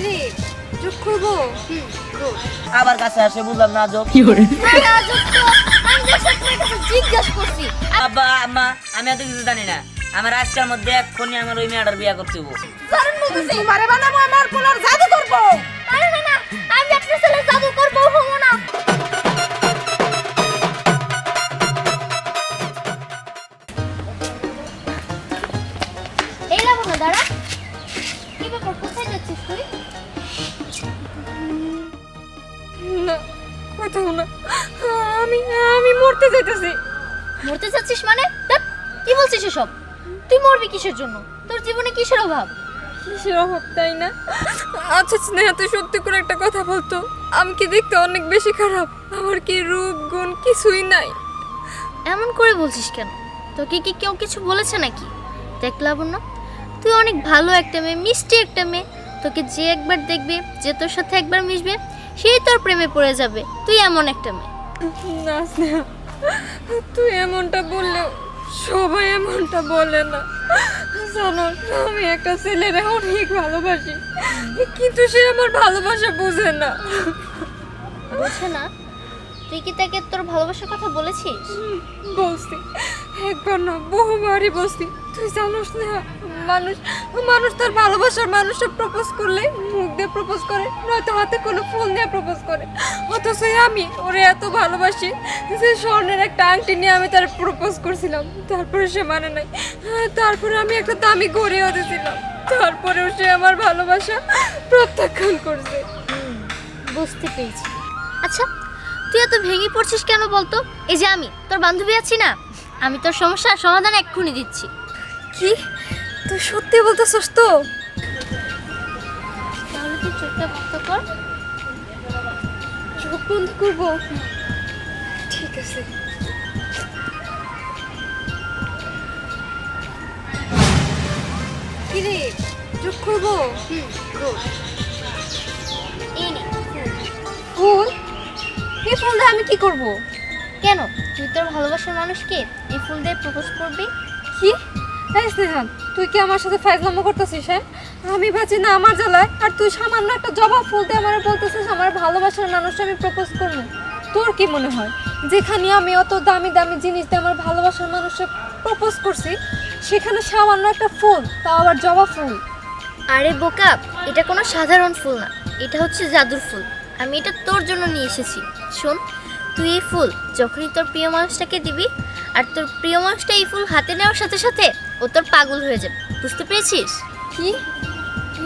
কিরে? যোগ করব? আবার কাছে আসে বুঝলাম না যোগ তো। আমি জাস্ট আপনার কাছে জিজ্ঞেস করছি। আব্বা আম্মা আমি এত কিছু জানি না। আমার আজকের মধ্যে এক্ষুনি আমার ওই মেয়েটার বিয়ে করতে হব জানেন বলতেছি মারে বানাবো আমার পোলার জাদু করব। আরে না না আমি আপনার ছেলে জাদু করব হব না। এই লাবো দাঁড়া। কি ব্যাপার কোথায় যাচ্ছিস তুই? কোথাও না। আমি আমি মরতে যাইতেছি মরতে চাচ্ছিস মানে? ধ্যাৎ, কি বলছিস এসব? তুই মরবি কিসের জন্য? তোর জীবনে কিসের অভাব? কিসের অভাব তাই না? আচ্ছা স্নেহা তুই সত্যি করে একটা কথা বলতো। আমি কি দেখতে অনেক বেশি খারাপ? আমার কি রূপ গুণ কিছুই নাই। এমন করে বলছিস কেন? তোকে কি কেউ কিছু বলেছে নাকি? দেখ লাবণ্য তুই অনেক ভালো একটা মেয়ে মিষ্টি একটা মেয়ে। তোকে যে একবার দেখবে যে তোর সাথে একবার মিশবে সেই তোর প্রেমে পড়ে যাবে। তুই এমন একটা মেয়ে। না স্নেহা তুই এমনটা বললেও সবাই এমনটা বলে না। জানো আমি একটা ছেলেরে অনেক ভালোবাসি কিন্তু সে আমার ভালোবাসা বোঝে না। বুঝছে না? তুই কি তাকে তোর ভালোবাসার কথা বলেছিস? বলছি একবার না বহুবারই বলছি। তুই জানোস না মানুষ মানুষ তার ভালোবাসার মানুষটা প্রপোজ করলে মুখ দিয়ে প্রপোজ করে নয়তো হাতে কোনো ফুল দিয়ে প্রপোজ করে। অথচ আমি ওরে এত ভালোবাসি যে স্বর্ণের একটা আংটি নিয়ে আমি তার প্রপোজ করছিলাম। তারপরে সে মানে নাই। তারপরে আমি একটা দামি গড়েও দিয়েছিলাম তারপরেও সে আমার ভালোবাসা প্রত্যাখ্যান করছে। বুঝতে পেরেছি। আচ্ছা তুই এত ভেঙে পড়ছিস কেন বলতো? এই যে আমি তোর বান্ধবী আছি না? আমি তোর সমস্যার সমাধান এক্ষুনি দিচ্ছি। কি? তুই সত্যি বলতেছস তো? তাহলে তুই চোখটা বন্ধ কর। চোখ বন্ধ করব? ঠিক আছে। কিরে যোগ করব হুম এই নে ফুল এই ফুল দিয়ে আমি কি করব? কেন? তুই তোর ভালোবাসার মানুষকে এই ফুল দিয়ে প্রপোজ করবি। কি? স্নেহান তুই কি আমার সাথে ফাইজলামো করতেছিস হ্যাঁ? আমি ভাবছি, না, আমার জ্বালায়। আর তুই সামান্য একটা জবা ফুল দিয়ে আমার বলতেছিস, আমার ভালোবাসার মানুষটা আমি প্রপোজ করব। তোর কি মনে হয়? যেখানে আমি অত দামি দামি জিনিস দিয়ে আমার ভালোবাসার মানুষকে প্রপোজ করছি, সেখানে সামান্য একটা ফুল, তাও আবার জবা ফুল। আরে বোকা, এটা কোনো সাধারণ ফুল না। এটা হচ্ছে জাদুর ফুল। আমি এটা তোর জন্য নিয়ে এসেছি। শোন, তুই এই ফুল, যখনই তোর প্রিয় মানুষটাকে দিবি, আর তোর প্রিয় মানুষটা এই ফুল হাতে নেওয়ার সাথে সাথে ও তোর পাগল হয়ে যাবে। বুঝতে পেরেছিস? কি?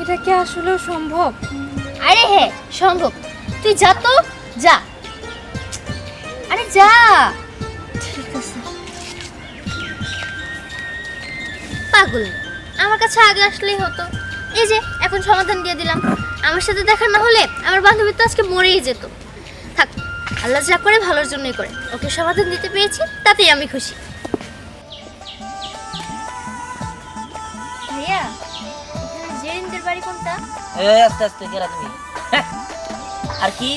এটা কি আসলে সম্ভব? আরে হ্যাঁ সম্ভব। তুই যা তো যা। আরে যা। ঠিক আছে। পাগল। আমার কাছে আগে আসলেই হতো। এই যে এখন সমাধান দিয়ে দিলাম। আমার সাথে দেখা না হলে আমার বান্ধবী তো আজকে মরেই যেত। থাক আল্লাহ যা করে ভালোর জন্যই করে। ওকে সমাধান দিতে পেরেছি তাতেই আমি খুশি। ভাইয়া? জেরিনদের বাড়ি কোনটা? এ আস্তে আস্তে কেরা তুমি। আর কি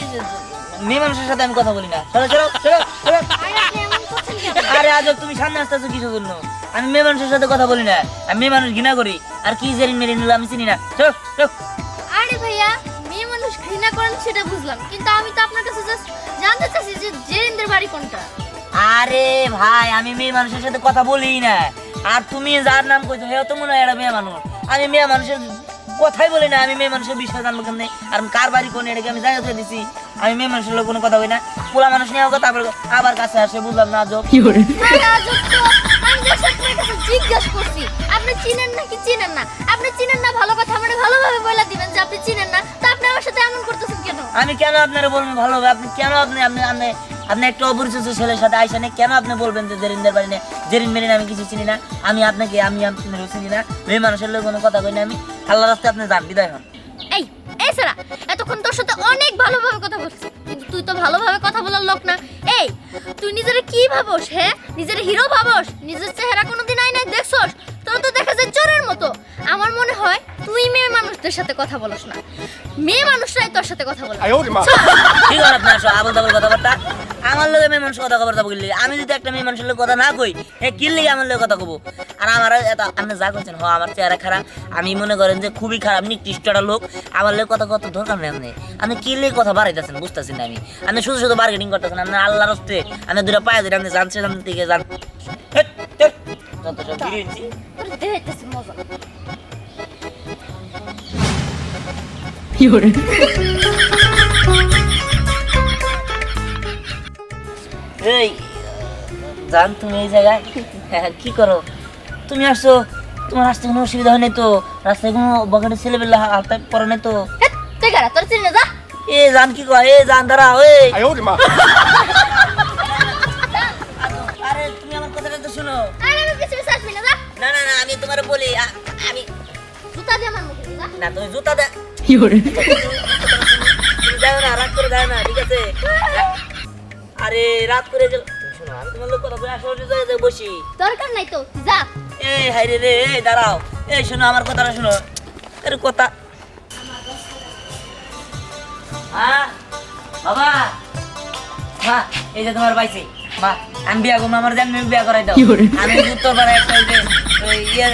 মেয়ে মানুষের সাথে আমি কথা বলি না। চলো চলো চলো চলো। আরে আজ তুমি সামনে আসতে আসছো কিসের জন্য? আমি মেয়ে মানুষের সাথে কথা বলি না। আমি মেয়ে মানুষ ঘৃণা করি। আর কি জেরিন মেরিন আমি চিনি না। চলো চলো। আরে ভাইয়া মেয়ে মানুষ ঘৃণা করেন সেটা বুঝলাম। কিন্তু আমি তো আপনার কাছে জাস্ট জানতে চাচ্ছি যে জেরিনদের বাড়ি কোনটা? আরে ভাই আমি মেয়ে মানুষের সাথে কথা বলি না। আর তুমি যার নাম কইছো হেও তো মনে হয় একটা মেয়ে মানুষ। আমি মেয়ে মানুষের কথাই বলি না আমি মেয়ে মানুষের বিষয় জানব কেমনে? আর কার বাড়ি কোন এটাকে আমি জানিয়ে দিছি। আমি মেয়ে মানুষের লোক কোনো কথা বলি না। পোলা মানুষ নিয়ে কথা তারপর আবার কাছে আসে বুঝলাম না যোগ জিজ্ঞেস করছি আপনি চিনেন না কি চিনেন না? আপনি চিনেন না ভালো কথা ভালোভাবে বলে দিবেন যে আপনি চিনেন না। তা আপনি আমার সাথে এমন করতেছেন কেন? আমি কেন আপনারা বলবেন ভালো হবে আপনি কেন আপনি আপনি আপনি একটা অপরিচিত ছেলের সাথে আইসা নেই কেন আপনি বলবেন যে জেরিনদের বাড়ি নেই জেরিন মেরিন আমি কিছু চিনি না, আমি আপনাকে, আমি আপনার চিনি না, মেয়ে মানুষের লোক কোনো কথা কই না আমি। আল্লাহ রাস্তায় আপনি যান, বিদায় হন। এই এই সারা এতক্ষণ তোর সাথে অনেক ভালোভাবে কথা বলছি, কিন্তু তুই তো ভালোভাবে কথা বলার লোক না। এই, তুই নিজের কি ভাবস হ্যাঁ? নিজের হিরো ভাবস, নিজের চেহারা কোনোদিন আয়নায় দেখছস? তোর তো দেখা যায় চোরের মতো। তুই মেয়ে মানুষদের সাথে কথা বলছ না মেয়ে মানুষরাই তোর সাথে কথা বলে ঠিক আছে আপনার সব আবল তাবল কথাবার্তা আমার লোকে মেয়ে মানুষ কথা কথা বললি আমি যদি একটা মেয়ে মানুষের লোক কথা না কই হ্যাঁ কি লিগে আমার লোক কথা কব আর আমার এত আপনি যা করছেন হ আমার চেহারা খারাপ আমি মনে করেন যে খুবই খারাপ নিকৃষ্ট একটা লোক আমার লোক কথা কত দরকার নেই আপনি আপনি কি লিগে কথা বাড়াইতেছেন বুঝতেছি না আমি আপনি শুধু শুধু বার্গেনিং করতেছেন আপনি আল্লাহর হস্তে আপনি দুটো পায়ে ধরে আপনি জানছেন আপনি থেকে যান যত সব মজা এই জান তুমি এই জায়গায়? হ্যাঁ, কি করো? তুমি আসছো তোমার আসতে কোনো অসুবিধা হয়নি তো? রাস্তায় কোনো বকেটে ছেলেবেলা হাতে পরে নাই তো? তুই গাড়া তোর যা। এ জান কি কয়? এ জান দাঁড়া ওই আরে তুমি আমার কথাটা তো শোনো। না না না আমি তোমার বলি আমি জুতা দিয়ে আমার না তুমি জুতা দে। যাও না রাত করে যাও না ঠিক আছে? আরে রাত করে গেল শোনো আমি তোমার লোক কথা আসলে জায়গায় বসি। দরকার নাই তো যা। এই হাইরে রে এই দাঁড়াও। এই শোনো আমার কথাটা শোনো। এর কথা। হ্যাঁ বাবা। মা এই যে তোমার পাইছি মা আমি বিয়া করব আমার বিয়া করাই দাও। আমি উত্তর পাড়ায় একটা ওই ইয়ে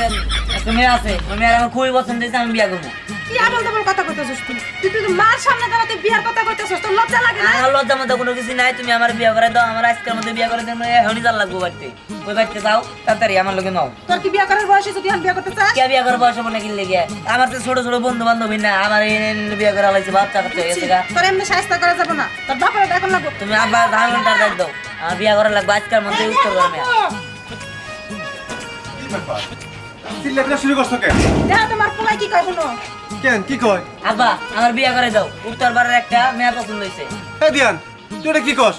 একটা মেয়ে আছে ওই মেয়ের আমার খুবই পছন্দ হয়েছে আমি বিয়া করব। কি আবল তাবল কথা কইতেছিস তুই? তুই তুই মার সামনে দাঁড়া তুই বিয়ার কথা কইতেছিস তোর লজ্জা লাগে না? আমার লজ্জা মতো কোনো কিছু নাই তুমি আমার বিয়া করে দাও আমার আজকের মধ্যে বিয়া করে দাও এখনই যার লাগবো বাড়িতে। ওই বাড়িতে যাও তাড়াতাড়ি আমার লোকে নাও। তোর কি বিয়া করার বয়স বিয়া করতে চাস? কে বিয়া বয়স মনে আমার তো ছোট ছোট বন্ধু বান্ধবী না আমার এই বিয়া করা লাগছে বাচ্চা কাচ্চা গেছে গা। তোর এমনি সাহায্য করা যাবে না। তোর বাপের এখন লাগবো। তুমি আবার ধান ঘণ্টার দায়িত্ব দাও আমার বিয়া করা লাগবে আজকের মধ্যে উত্তর চিল্লাপিল্লা শুরু করছ কেন? দেখা তোমার পোলাই কি কয় শুনো? কেন কি কয়? আব্বা আমার বিয়া করে দাও। উত্তর বারের একটা মেয়া পছন্দ হয়েছে। এই দিয়ান তুই এটা কি কস?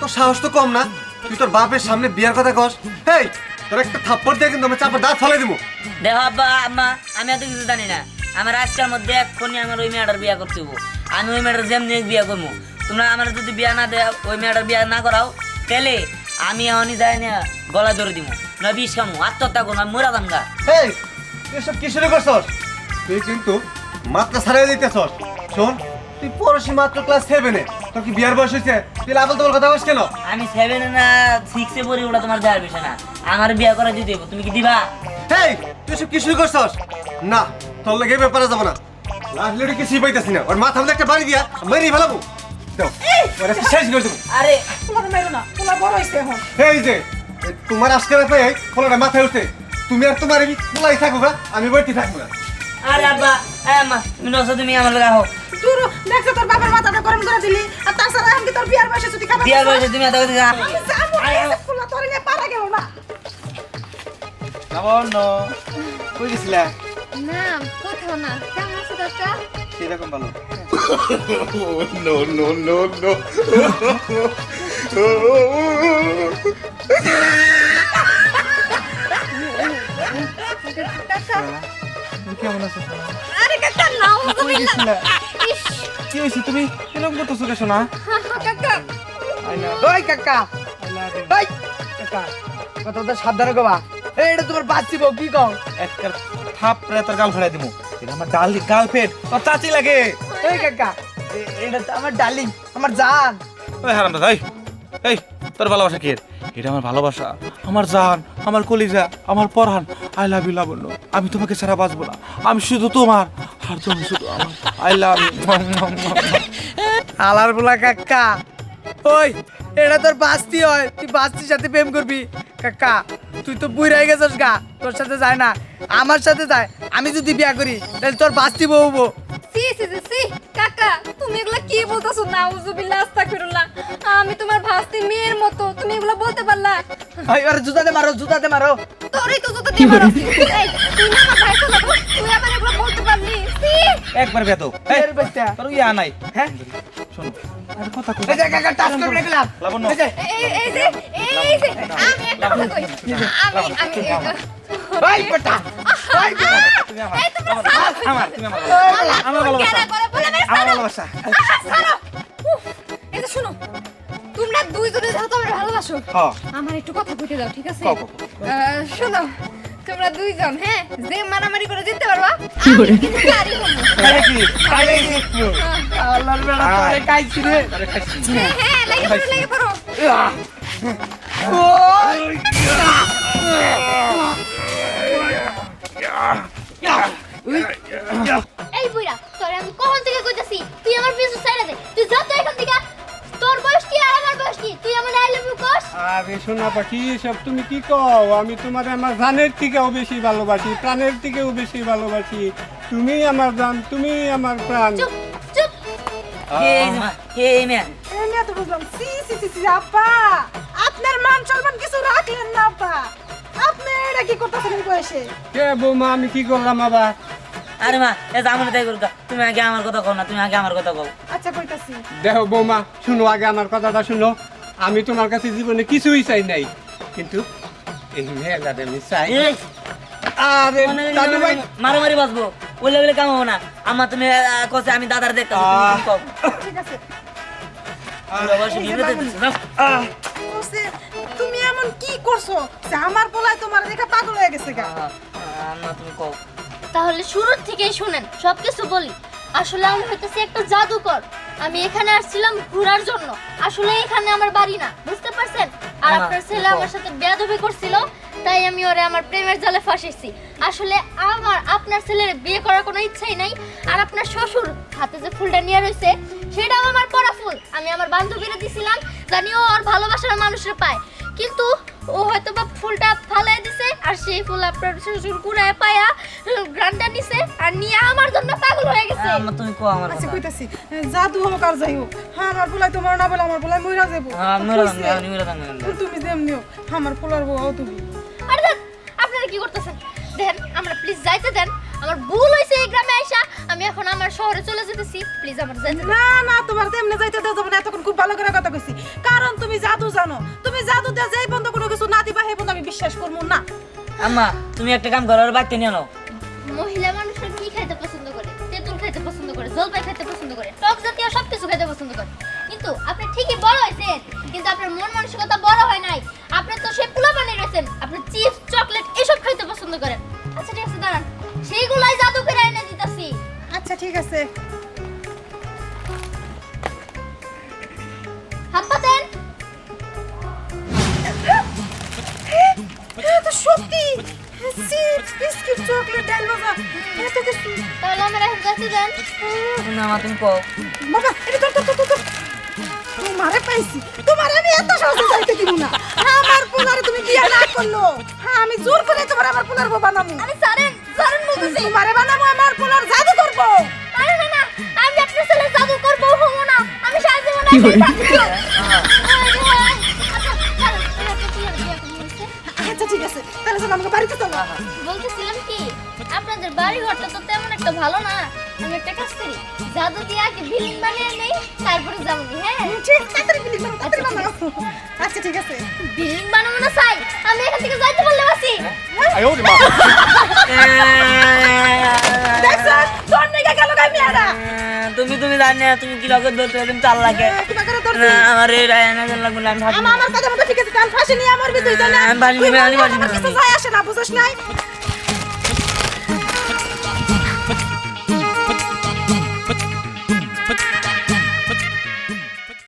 তোর সাহস তো কম না? তুই তোর বাপের সামনে বিয়ার কথা কস। হেই তোর একটা থাপ্পড় দিয়ে কিন্তু আমি চাপড় দাঁত ফলাই দিব দেখো আব্বা আম্মা আমি এত কিছু জানি না। আমার আজকের মধ্যে এক্ষুনি আমার ওই মেয়েটার বিয়া করতে হব আমি ওই মেয়েটার যেমনি বিয়া করব তোমরা আমার যদি বিয়া না দেয় ওই মেয়েটার বিয়া না করাও তাহলে আমি এখনই যাই না গলা ধরে দিব না বিষ খামো আত্মহত্যা করব আমি মরা দাম গা। হেই তুই সব কি শুরু করছস? তুই কিন্তু মাত্রা ছাড়িয়ে দিতেছস। শোন তুই পড়াশি মাত্র ক্লাস সেভেনে তোর কি বিয়ার বয়স হয়েছে? তুই আবল তোমার কথা কস কেন? আমি সেভেনে না সিক্সে পড়ি ওটা তোমার দেওয়ার বিষয় না। আমার বিয়া করে দিতে হইবো। তুমি কি দিবা? হেই তুই সব কি শুরু করছস? না তোর লাগে এই ব্যাপারে যাব না। লাস্ট লেডি কিছুই পাইতাছি না। ওর মাথা একটা বাড়ি দিয়া মেরি ফেলাবো। দাও। ওর শেষ করে দেবো? আরে পোলার মেরো না পোলা বড় হয়েছে এখন। এই যে তোমার আজকে মাথায় উঠছে তুমি আর তোমার এই পোলাই থাকো গা আমি বইতে থাকব না। আরে আব্বা হ্যাঁ আম্মা তুমি তুমি আমার লাগে আহো। তুই দেখছ তোর বাপের মাথাটা গরম করে দিলি আর তাছাড়া কি তোর বিয়ার বয়সে তুই খাবার বিয়ার বয়সে তুমি এত কথা আমি যাব না, এই যে পোলা তোর নিয়ে পারা গেল না। লাবণ্য কই গেছিলা? না কোথাও না। কেমন আছো কাকা সেরকম ভালো। কাকা তুমি কেমন আছো আরে কাকা নাও কই গেছিলা। কি তুমি? এরকম করতেছো কে শোনা কাকা। ওই কাকা। ওই কাকা। কথা সাবধানে কবা এই এটা তোমার বাচ্চি বউ কি কও? একটা থাপ রে তোর গাল দিমু। এটা আমার ডালি গার্লফ্রেন্ড তোর চাচি লাগে। এই কাকা এটা তো আমার ডার্লিং আমার জান। ওই হারাম দাদা এই এই তোর ভালোবাসা কে এটা আমার ভালোবাসা আমার জান আমার কলিজা আমার পরহান। আই লাভ ইউ লাবণ্য আমি তোমাকে ছাড়া বাঁচবো না। আমি শুধু তোমার আর তুমি শুধু আমার। আই লাভ আলার বলা কাকা ওই এটা তোর বাস্তি হয় তুই বাস্তির সাথে প্রেম করবি। কাকা তুই তো বুড়াই গেছিস গা তোর সাথে যায় না আমার সাথে যায় আমি যদি বিয়া করি তাহলে তোর বাস্তি বউ বউ সি সি সি কাকা তুমি এগুলা কি বলতাছো? নাউজুবিল্লাহ আস্তাগফিরুল্লাহ। আমি তোমার ভাস্তি মেয়ের মতো তুমি এগুলা বলতে পারলা? ওই ওর জুতাতে মারো জুতাতে মারো। তোরই তো জুতো দিয়ে মারো। এই তুই না আমার ভাই চলাবো তুই আবার এগুলা বলতে পারলি। সি একবার বেত এই এর বাচ্চা তোর ইয়া নাই। হ্যাঁ? শোনো। আর কথা কই? এই যে কাকা টাচ করে রেখলাম। লাবণ্য। এই যে। এই এই যে এই যে আমি একটা কথা কই। আমি আমি ওই বেটা। ওই বেটা তুমি আমার আমার তুমি আমার আমার ভালোবাসা। আমার ভালোবাসা। এই যে শোনো তোমরা দুইজনে যেহেতু আমার ভালোবাসো। আমার একটু কথা কইতে দাও ঠিক আছে? শোনো তোমরা দুইজন হ্যাঁ? যে মারামারি করে জিততে পারবা। আমি কিন্তু গাড়ি কি? তাই এই বুইরা তোর আমি কখন থেকে কইতাছি? তুই আমার পিছু ছাইড়া দে। তুই যা তো এখান থেকে তোর বয়স কি আর আমার বয়স কি? তুই আমার আই লাভ ইউ কস। আরে সোনা পাখি সব তুমি কি কও? আমি তোমার আমার জানের থেকেও বেশি ভালোবাসি প্রাণের থেকেও বেশি ভালোবাসি। তুমি আমার জান তুমি আমার প্রাণ। চুপ চুপ। যে মা, নিয়ে তো বুঝলাম। সি সি সি সি আপা। আপনার মান সম্মান কিছু রাখলেন না আপা। কি করতেছেন এই বয়সে? কে বৌমা আমি কি করলাম আবার? আরে মা এ জামনে তাই করুক তুমি আগে আমার কথা কও না তুমি আগে আমার কথা কও। আচ্ছা কইতাছি। দেখো বৌমা শুনো আগে আমার কথাটা শুনো। আমি তোমার কাছে জীবনে কিছুই চাই নাই কিন্তু এই মেয়েটাতে আমি চাই আরে দাদু ভাই! মারামারি বাঁচবো। বললে বলে কাম হব না। আমার তুমি আহ, কছে আমি দাদার কও? ঠিক আছে। করছ? আমার পোলায় তোমার দেখা পাগল হয়ে গেছে গা। আহ, আহ, তুমি কও। তাহলে শুরুর থেকেই শুনেন সবকিছু বলি। আসলে আমি হইতেছি একটা জাদুকর। আমি এখানে আসছিলাম ঘোরার জন্য। আসলে এখানে আমার বাড়ি না বুঝতে পারছেন? আর আপনার ছেলে আমার সাথে বেয়াদবি করছিল তাই আমি ওরে আমার প্রেমের জালে ফাঁসিয়েছি। আসলে আমার আপনার ছেলের বিয়ে করার কোনো ইচ্ছাই নাই আর আপনার শ্বশুর হাতে যে ফুলটা নিয়ে রয়েছে সেটাও আমার পরা ফুল। আমি আমার বান্ধবীরা দিছিলাম জানি ও ওর ভালোবাসার মানুষের পায়। কিন্তু ও হয়তো বা ফুলটা ফালাই দিছে আর সেই ফুল আপনার শ্বশুর কুড়ায় পায়া গ্রান্ডা নিছে আর নিয়ে আমার জন্য পাগল হয়ে গেছে। আহ, তুমি কও আমার আচ্ছা কইতাছি জাদু হোক আর যাই হোক হ্যাঁ আমার পোলায় তোমার না বলে আমার পোলায় মইরা যাব হ্যাঁ। তুমি যেমনিও আমার পোলার বউ তুমি। আরে আপনারা কি করতেছেন? দেন আমরা প্লিজ যাইতে দেন। আমার ভুল হয়েছে এই গ্রামে আইসা আমি এখন আমার শহরে চলে যেতেছি। প্লিজ আমার যাইতে না না তোমার তেমনি যাইতে যাবে না এতক্ষণ খুব ভালো করে কথা কইছি। কারণ তুমি জাদু জানো তুমি জাদু দিয়ে যেই বন্ধ কোনো কিছু না দিবা সেই বন্ধ আমি বিশ্বাস করব না। আম্মা তুমি একটা কাম করো আর বাড়িতে নিয়ে নাও। মহিলা মানুষরা কি খাইতে পছন্দ করে? তেঁতুল খাইতে পছন্দ করে জলপাই খাইতে পছন্দ করে টক জাতীয় সব কিছু খাইতে পছন্দ করে। কিন্তু আপনি ঠিকই বড় হয়েছেন কিন্তু আপনার মন মানসিকতা বড় হয় নাই। আপনি তো সে পোলা বানিয়ে রয়েছেন আপনি চিপস চকলেট এসব খাইতে পছন্দ করেন। আচ্ছা ঠিক আছে দাঁড়ান। সেইগুলাই জাদু করে এনে দিতেছি। আচ্ছা ঠিক আছে। হাত পাতেন এত সত্যি চিপস বিস্কিট চকলেট ডাল বাবা এত কিছু। তাহলে আমার এখন যাইতে দেন। না মা তুমি কও। বাবা এটা তোর তোর তোর তোর তোমারে পাইছি। তোমার আমি এত সহজে যাইতে দিব না। আমার পোলারে তুমি বিয়ে না করল। হ্যাঁ আমি জোর করে তোমার আমার পোলার বউ বানাবো। আরে সারেন তোমারে বানাবো আমার পোলার জাদু করব। আরে না না আমি আপনার ছেলে জাদু করব হব না। আমি সারা জীবন আচ্ছা, কি বিয়ে করব বলছে? আচ্ছা ঠিক আছে। তাহলে চলো আমাকে বাড়িতে চলো। বলতেছিলাম কি আপনাদের বাড়ি ঘরটা তো তেমন একটা ভালো না। আমি একটা কাজ করি জাদু দিয়ে আগে বিল্ডিং বানিয়ে নেই তারপরে যাব হ্যাঁ? ঠিক তাড়াতাড়ি বিলি করো তাড়াতাড়ি বানাও। আচ্ছা ঠিক আছে। বিল্ডিং বানাবো না চাই আমি এখান থেকে যাইতে পারলে বাসি দেখছ তোর নেগা তুমি তুমি জানি না তুমি কি লগত ধরতে তুমি চাল লাগে তো আমার এই আমি আমার আমার কথা মতো ঠিক আছে তার ফাঁসি নিয়ে আমার ভিতরে আমি বাড়ি আমি বাড়ি কিছু যায় আসে না বুঝছ নাই?